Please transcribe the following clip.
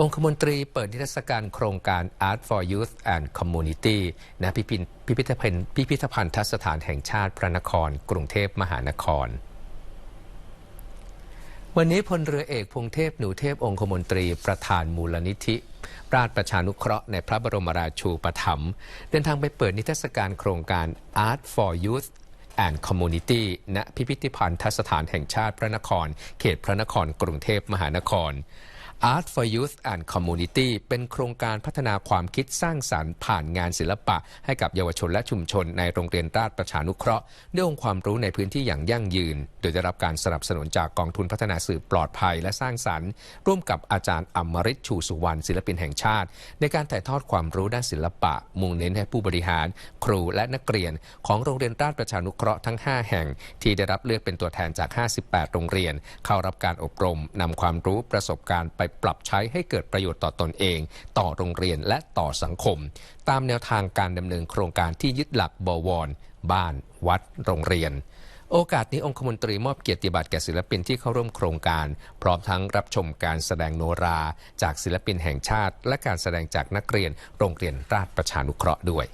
องคมนตรีเปิดนิทรรศการโครงการ Art for Youth and Community ณพิพิธพิพิธภัณฑ์พิพิธภัณฑสถานแห่งชาติพระนคร กรุงเทพมหานคร วันนี้พลเรือเอกพงเทพหนูเทพองคมนตรีประธานมูลนิธิราชประชานุเคราะห์ในพระบรมราชูปถัมภ์เดินทางไปเปิดนิทรรศการโครงการ Art for Youth and Community ณพิพิธภัณฑสถานแห่งชาติพระนคร เขตพระนครกรุงเทพมหานคร Art for Youth and Community เป็นโครงการพัฒนาความคิดสร้างสรรค์ผ่านงานศิลปะ ให้กับเยาวชนและชุมชนในโรงเรียนราชประชานุเคราะห์ด้วยองค์ความรู้ในพื้นที่อย่างยั่งยืน โดยได้รับการสนับสนุนจากกองทุนพัฒนาสื่อปลอดภัยและสร้างสรรค์ ร่วมกับอาจารย์อมริตชูสุวรรณศิลปินแห่งชาติ ในการถ่ายทอดความรู้ด้านศิลปะ มุ่งเน้นให้ผู้บริหาร ครูและนักเรียน ของโรงเรียนราชประชานุเคราะห์ทั้ง 5 แห่ง ที่ได้รับเลือกเป็นตัวแทนจาก 58 โรงเรียน เข้ารับการอบรมนำความรู้ประสบการณ์ไปปรับใช้ให้เกิดประโยชน์ต่อตอนเอง ต่อโรงเรียนและต่อสังคม ตามแนวทางการดำเนินโครงการที่ยึดหลักบวร บ้าน วัด โรงเรียนโอกาสนี้องคมนตรีมอบเกียรติบัตรแก่ศิลปินที่เข้าร่วมโครงการ พร้อมทั้งรับชมการแสดงโนรา จากศิลปินแห่งชาติ และการแสดงจากนักเรียนโรงเรียนราชประชานุเคราะห์ด้วย